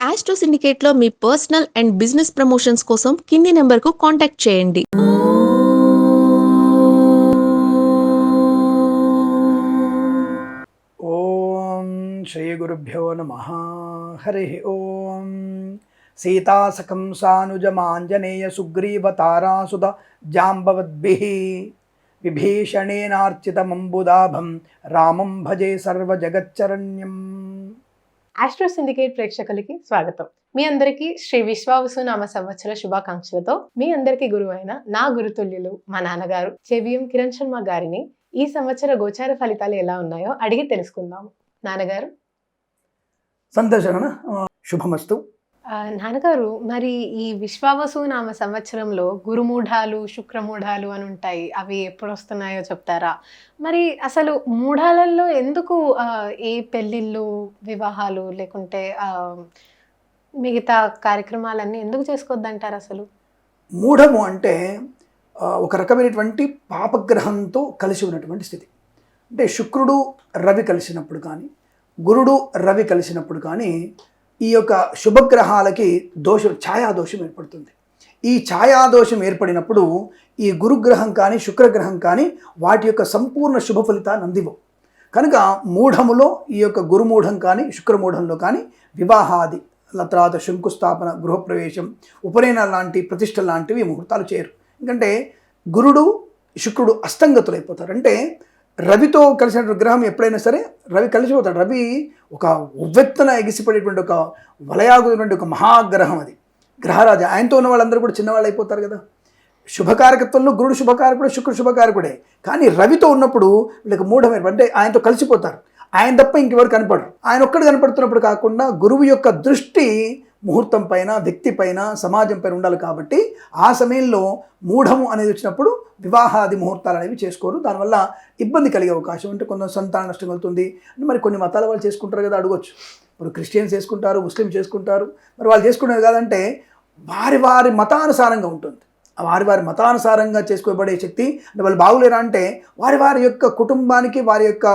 Astro సిండికేట్లో మీ personal and business promotions కోసం కింది నెంబర్కు కాంటాక్ట్ చేయండి. ఓం శ్రీ గురుభ్యో నమ. హరి ఓం. సీతాసకం సానుజమాంజనేయ సుగ్రీవ తారాసుద జాంబవద్భి. విభీషణేనార్చితమంబుదాభం. రామం భజే సర్వజగచ్చరణ్యం. ఆస్ట్రో సిండికేట్ ప్రేక్షకులకి స్వాగతం. మీ అందరికీ శ్రీ విశ్వావసు నామ సంవత్సర శుభాకాంక్షలతో మీ అందరికీ గురువైన నా గురుతుల్యులు మా నాన్నగారు చెవియం కిరణ్ శర్మ గారిని ఈ సంవత్సర గోచార ఫలితాలు ఎలా ఉన్నాయో అడిగి తెలుసుకుందాము. నాన్నగారు. సంతోషణ శుభమస్తు. నాన్నగారు మరి ఈ విశ్వావసు నామ సంవత్సరంలో గురుమూఢాలు శుక్రమూఢాలు అని ఉంటాయి అవి ఎప్పుడు వస్తున్నాయో చెప్తారా? మరి అసలు మూఢాలలో ఎందుకు ఏ పెళ్ళిళ్ళు వివాహాలు లేకుంటే మిగతా కార్యక్రమాలన్నీ ఎందుకు చేసుకోవద్దంటారు అసలు? మూఢము అంటే ఒక రకమైనటువంటి పాపగ్రహంతో కలిసి ఉన్నటువంటి స్థితి. అంటే శుక్రుడు రవి కలిసినప్పుడు కానీ గురుడు రవి కలిసినప్పుడు కానీ ఈ యొక్క శుభగ్రహాలకి దోషం ఛాయాదోషం ఏర్పడుతుంది. ఈ ఛాయాదోషం ఏర్పడినప్పుడు ఈ గురుగ్రహం కానీ శుక్రగ్రహం కానీ వాటి యొక్క సంపూర్ణ శుభ ఫలితాన్ని అందివు కనుక మూఢములో ఈ యొక్క గురుమూఢం కానీ శుక్రమూఢంలో కానీ వివాహాది తర్వాత శంకుస్థాపన గృహప్రవేశం ఉపనయన లాంటి ప్రతిష్ట లాంటివి ముహూర్తాలు చేయరు ఎందుకంటే గురుడు శుక్రుడు అస్తంగతులైపోతారు. అంటే రవితో కలిసిన గ్రహం ఎప్పుడైనా సరే రవి కలిసిపోతాడు. రవి ఒక ఉవ్వెత్తన ఎగిసిపడేటువంటి ఒక వలయాగుతున్నటువంటి ఒక మహాగ్రహం అది. గ్రహరాజు ఆయనతో ఉన్న వాళ్ళందరూ కూడా చిన్నవాళ్ళు అయిపోతారు కదా. శుభకారకత్వంలో గురుడు శుభకారకుడు శుక్రుడు శుభకారకుడే. కానీ రవితో ఉన్నప్పుడు వీళ్ళకి మూఢమైన అంటే ఆయనతో కలిసిపోతారు. ఆయన తప్ప ఇంకెవరు కనపడరు. ఆయన ఒక్కడు కనపడుతున్నప్పుడు కాకుండా గురువు యొక్క దృష్టి ముహూర్తం పైన వ్యక్తి పైన సమాజం పైన ఉండాలి కాబట్టి ఆ సమయంలో మూఢము అనేది వచ్చినప్పుడు వివాహాది ముహూర్తాలు అనేవి చేసుకోరు. దానివల్ల ఇబ్బంది కలిగే అవకాశం అంటే కొంత సంతాన నష్టం కలుగుతుంది. మరి కొన్ని మతాల వాళ్ళు చేసుకుంటారు కదా అడగొచ్చు. ఇప్పుడు క్రిస్టియన్స్ చేసుకుంటారు ముస్లిం చేసుకుంటారు. మరి వాళ్ళు చేసుకునేది కాదంటే వారి వారి మతానుసారంగా ఉంటుంది. వారి వారి మతానుసారంగా చేసుకోబడే శక్తి అంటే వాళ్ళు బాగులేరా అంటే వారి వారి యొక్క కుటుంబానికి వారి యొక్క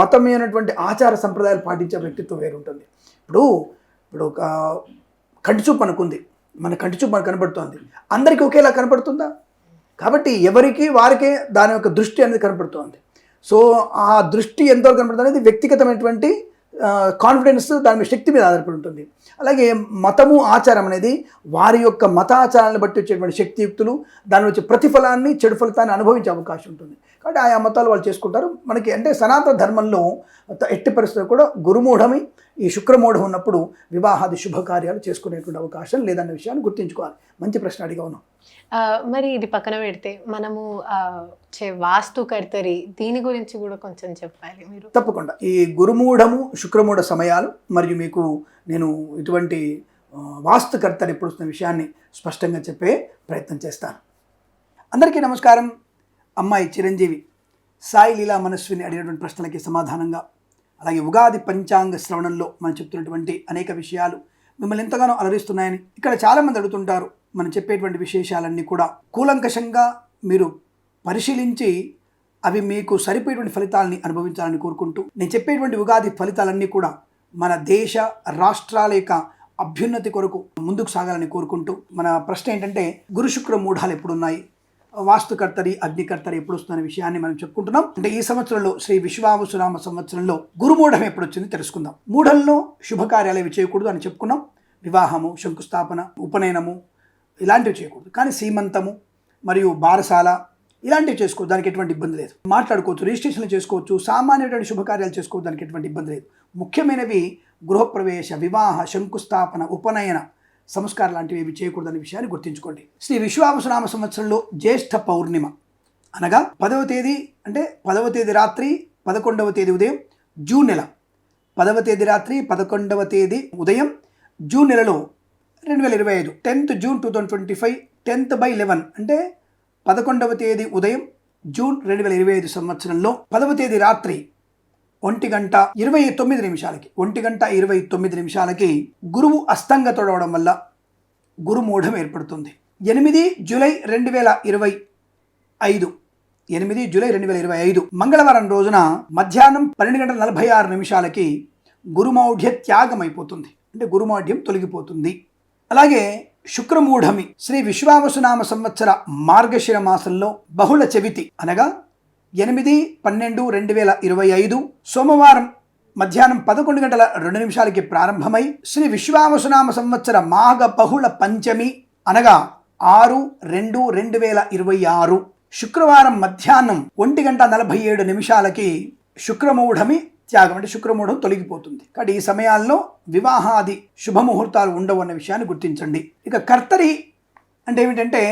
మతమైనటువంటి ఆచార సంప్రదాయాలు పాటించే వ్యక్తిత్వం వేరుంటుంది. ఇప్పుడు ఇప్పుడు ఒక కంటిచూపు అనుకుంది. మన కంటిచూపు మనకు కనపడుతోంది అందరికీ ఒకేలా కనపడుతుందా కాబట్టి ఎవరికి వారికే దాని యొక్క దృష్టి అనేది కనపడుతోంది సో ఆ దృష్టి ఎంతవరకు కనపడుతుంది అనేది వ్యక్తిగతమైనటువంటి కాన్ఫిడెన్స్ దాని మీద శక్తి మీద ఆధారపడి ఉంటుంది. అలాగే మతము ఆచారం అనేది వారి యొక్క మత ఆచారాలను బట్టి వచ్చేటువంటి శక్తియుక్తులు దాని వచ్చే ప్రతిఫలాన్ని చెడు ఫలితాన్ని అనుభవించే అవకాశం ఉంటుంది. కాబట్టి ఆయా మతాలు వాళ్ళు చేసుకుంటారు. మనకి అంటే సనాతన ధర్మంలో ఎట్టి పరిస్థితుల్లో కూడా గురుమూఢమి ఈ శుక్రమూఢం ఉన్నప్పుడు వివాహాది శుభకార్యాలు చేసుకునేటువంటి అవకాశం లేదన్న విషయాన్ని గుర్తుంచుకోవాలి. మంచి ప్రశ్న అడిగా ఉన్నాం. మరి ఇది పక్కన పెడితే మనము చే వాస్తు కర్తరి దీని గురించి కూడా కొంచెం చెప్పాలి మీరు. తప్పకుండా. ఈ గురుమూఢము శుక్రమూఢ సమయాలు మరియు మీకు నేను ఇటువంటి వాస్తుకర్తలు ఎప్పుడు వస్తున్న విషయాన్ని స్పష్టంగా చెప్పే ప్రయత్నం చేస్తాను. అందరికీ నమస్కారం. అమ్మాయి చిరంజీవి సాయి లీలా మనస్విని అడిగినటువంటి ప్రశ్నలకి సమాధానంగా అలాగే ఉగాది పంచాంగ శ్రవణంలో మనం చెప్తున్నటువంటి అనేక విషయాలు మిమ్మల్ని ఎంతగానో అలరిస్తున్నాయని ఇక్కడ చాలామంది అడుగుతుంటారు. మనం చెప్పేటువంటి విశేషాలన్నీ కూడా కూలంకషంగా మీరు పరిశీలించి అవి మీకు సరిపోయేటువంటి ఫలితాలని అనుభవించాలని కోరుకుంటూ నేను చెప్పేటువంటి ఉగాది ఫలితాలన్నీ కూడా మన దేశ రాష్ట్రాల యొక్క అభ్యున్నతి కొరకు ముందుకు సాగాలని కోరుకుంటూ మన ప్రశ్న ఏంటంటే గురు శుక్ర మూఢాలు ఎప్పుడున్నాయి? వాస్తుకర్తరి అగ్నికర్తరి ఎప్పుడు వస్తున్న విషయాన్ని మనం చెప్పుకుంటున్నాం. అంటే ఈ సంవత్సరంలో శ్రీ విశ్వావసునామ సంవత్సరంలో గురుమూఢం ఎప్పుడు వచ్చింది తెలుసుకుందాం. మూఢంలో శుభకార్యాలు చేయకూడదు అని చెప్పుకున్నాం. వివాహము శంకుస్థాపన ఉపనయనము ఇలాంటివి చేయకూడదు. కానీ సీమంతము మరియు బారసాల ఇలాంటివి చేసుకోవచ్చు దానికి ఎటువంటి ఇబ్బంది లేదు. మాట్లాడుకోవచ్చు రిజిస్ట్రేషన్లు చేసుకోవచ్చు సామాన్యమైన శుభకార్యాలు చేసుకోవచ్చు దానికి ఎటువంటి ఇబ్బంది లేదు. ముఖ్యమైనవి గృహప్రవేశ వివాహ శంకుస్థాపన ఉపనయన సంస్కారం లాంటివి ఏవి చేయకూడదనే విషయాన్ని గుర్తుంచుకోండి. శ్రీ విశ్వామసునామ సంవత్సరంలో జ్యేష్ఠ పౌర్ణిమ. అనగా పదవ తేదీ అంటే పదవ తేదీ రాత్రి పదకొండవ తేదీ ఉదయం జూన్ నెల. పదవ తేదీ రాత్రి పదకొండవ తేదీ ఉదయం జూన్ నెలలో రెండు వేల ఇరవై ఐదు. Tenth June two thousand twenty five tenth by eleven అంటే పదకొండవ తేదీ ఉదయం జూన్ రెండు వేల ఇరవై ఐదు సంవత్సరంలో. పదవ తేదీ రాత్రి ఒంటి గంట ఇరవై తొమ్మిది నిమిషాలకి ఒంటి గంట ఇరవై తొమ్మిది నిమిషాలకి గురువు అస్తంగ తొడవడం వల్ల గురుమూఢం ఏర్పడుతుంది. ఎనిమిది జూలై రెండు వేల ఇరవై ఐదు ఎనిమిది జూలై రెండు వేల ఇరవై ఐదు మంగళవారం రోజున మధ్యాహ్నం పన్నెండు గంటల నలభై ఆరు నిమిషాలకి గురుమౌఢ్య త్యాగం అయిపోతుంది అంటే గురుమౌఢ్యం తొలగిపోతుంది. అలాగే శుక్రమూఢమి శ్రీ విశ్వావసునామ సంవత్సర మార్గశిర మాసంలో బహుళ చవితి అనగా ఎనిమిది పన్నెండు రెండు వేల ఇరవై ఐదు సోమవారం మధ్యాహ్నం పదకొండు గంటల రెండు నిమిషాలకి ప్రారంభమై శ్రీ విశ్వావసునామ సంవత్సర మాఘ బహుళ పంచమి అనగా ఆరు రెండు రెండు వేల ఇరవై ఆరు శుక్రవారం మధ్యాహ్నం ఒంటి గంట నలభై ఏడు నిమిషాలకి శుక్రమూఢమి త్యాగం. అంటే శుక్రమూఢం తొలగిపోతుంది. కాబట్టి ఈ సమయాల్లో వివాహాది శుభముహూర్తాలు ఉండవు అన్న విషయాన్ని గుర్తించండి. ఇక కర్తరి అంటే ఏమిటంటే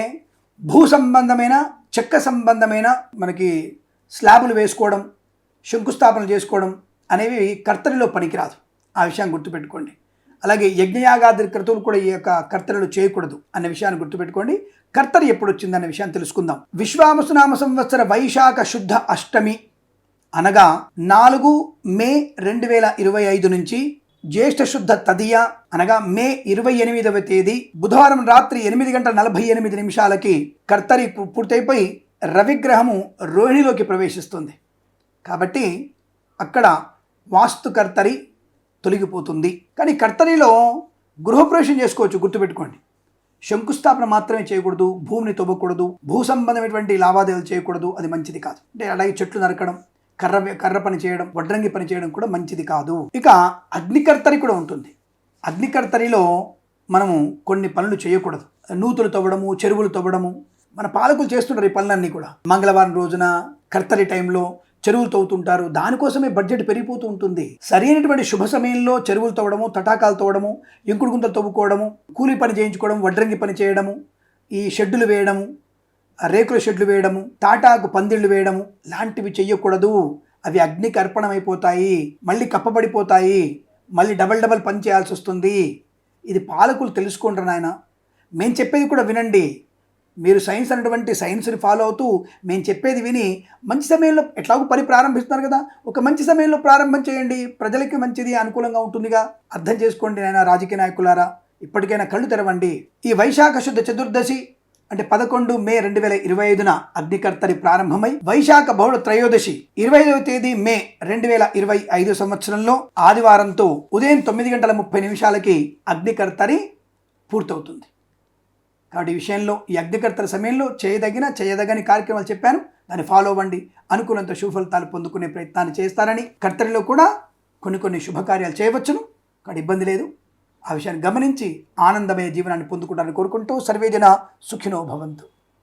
భూ సంబంధమైన చెక్క సంబంధమైన మనకి స్లాబులు వేసుకోవడం శంకుస్థాపనలు చేసుకోవడం అనేవి కర్తరిలో పనికిరాదు. ఆ విషయాన్ని గుర్తుపెట్టుకోండి. అలాగే యజ్ఞయాగాది క్రతువులు కూడా ఈ యొక్క కర్తరిలో చేయకూడదు అన్న విషయాన్ని గుర్తుపెట్టుకోండి. కర్తరి ఎప్పుడు వచ్చిందన్న విషయాన్ని తెలుసుకుందాం. విశ్వామసునామ సంవత్సర వైశాఖ శుద్ధ అష్టమి అనగా నాలుగు మే రెండు వేల ఇరవై ఐదు నుంచి జ్యేష్ఠ శుద్ధ తదియ అనగా మే ఇరవై ఎనిమిదవ తేదీ బుధవారం రాత్రి ఎనిమిది గంటల నలభై ఎనిమిది నిమిషాలకి కర్తరి పూర్తయిపోయి రవిగ్రహము రోహిణిలోకి ప్రవేశిస్తుంది. కాబట్టి అక్కడ వాస్తు కర్తరి తొలగిపోతుంది. కానీ కర్తరిలో గృహప్రవేశం చేసుకోవచ్చు గుర్తుపెట్టుకోండి. శంకుస్థాపన మాత్రమే చేయకూడదు భూమిని తవ్వకూడదు భూ సంబంధమైనటువంటి లావాదేవీలు చేయకూడదు అది మంచిది కాదు. అంటే అలాగే చెట్లు నరకడం కర్ర కర్ర పని చేయడం వడ్రంగి పని చేయడం కూడా మంచిది కాదు. ఇక అగ్నికర్తరి కూడా ఉంటుంది. అగ్నికర్తరిలో మనము కొన్ని పనులు చేయకూడదు. నూతులు తవ్వడము చెరువులు తవ్వడము మన పాలకులు చేస్తుంటారు ఈ పనులన్నీ కూడా. మంగళవారం రోజున కర్తరి టైంలో చెరువులు తవ్వుతుంటారు. దానికోసమే బడ్జెట్ పెరిగిపోతూ ఉంటుంది. సరైనటువంటి శుభ సమయంలో చెరువులు తవ్వడము తటాకాలు తవ్వడము ఇంకుడు గుంతలు తవ్వుకోవడము కూలీ పని చేయించుకోవడం వడ్రంగి పని చేయడము ఈ షెడ్డులు వేయడము రేకుల షెడ్లు వేయడము తాటాకు పందిళ్ళు వేయడము లాంటివి చెయ్యకూడదు. అవి అగ్నికి అర్పణమైపోతాయి. మళ్ళీ కప్పబడిపోతాయి. మళ్ళీ డబల్ డబల్ పని చేయాల్సి వస్తుంది ఇది పాలకులు తెలుసుకుంటారు నాయన. మేము చెప్పేది కూడా వినండి. మీరు సైన్స్ అనేటువంటి సైన్స్ని ఫాలో అవుతూ మేము చెప్పేది విని మంచి సమయంలో ఎట్లాగో పని ప్రారంభిస్తున్నారు కదా ఒక మంచి సమయంలో ప్రారంభం చేయండి ప్రజలకి మంచిది అనుకూలంగా ఉంటుందిగా. అర్థం చేసుకోండి నాయన రాజకీయ నాయకులారా ఇప్పటికైనా కళ్ళు తెరవండి. ఈ వైశాఖ శుద్ధ చతుర్దశి అంటే పదకొండు మే రెండు వేల ఇరవై ఐదున అగ్నికర్తరి ప్రారంభమై వైశాఖ బహుళ త్రయోదశి ఇరవై ఐదవ తేదీ మే రెండు వేల ఇరవై ఐదు సంవత్సరంలో ఆదివారంతో ఉదయం తొమ్మిది గంటల ముప్పై నిమిషాలకి అగ్నికర్తరి పూర్తవుతుంది. కాబట్టి ఈ విషయంలో ఈ అగ్నికర్తల సమయంలో చేయదగిన చేయదగని కార్యక్రమాలు చెప్పాను. దాన్ని ఫాలో అవ్వండి. అనుకున్నంత సుఫలితాలు పొందుకునే ప్రయత్నాన్ని చేస్తారని కర్తరిలో కూడా కొన్ని కొన్ని శుభకార్యాలు చేయవచ్చును. కానీ ఇబ్బంది లేదు. ఆ విషయాన్ని గమనించి ఆనందమయ జీవనాన్ని పొందుకుంటారని కోరుకుంటూ సర్వేజన సుఖినో భవంతు.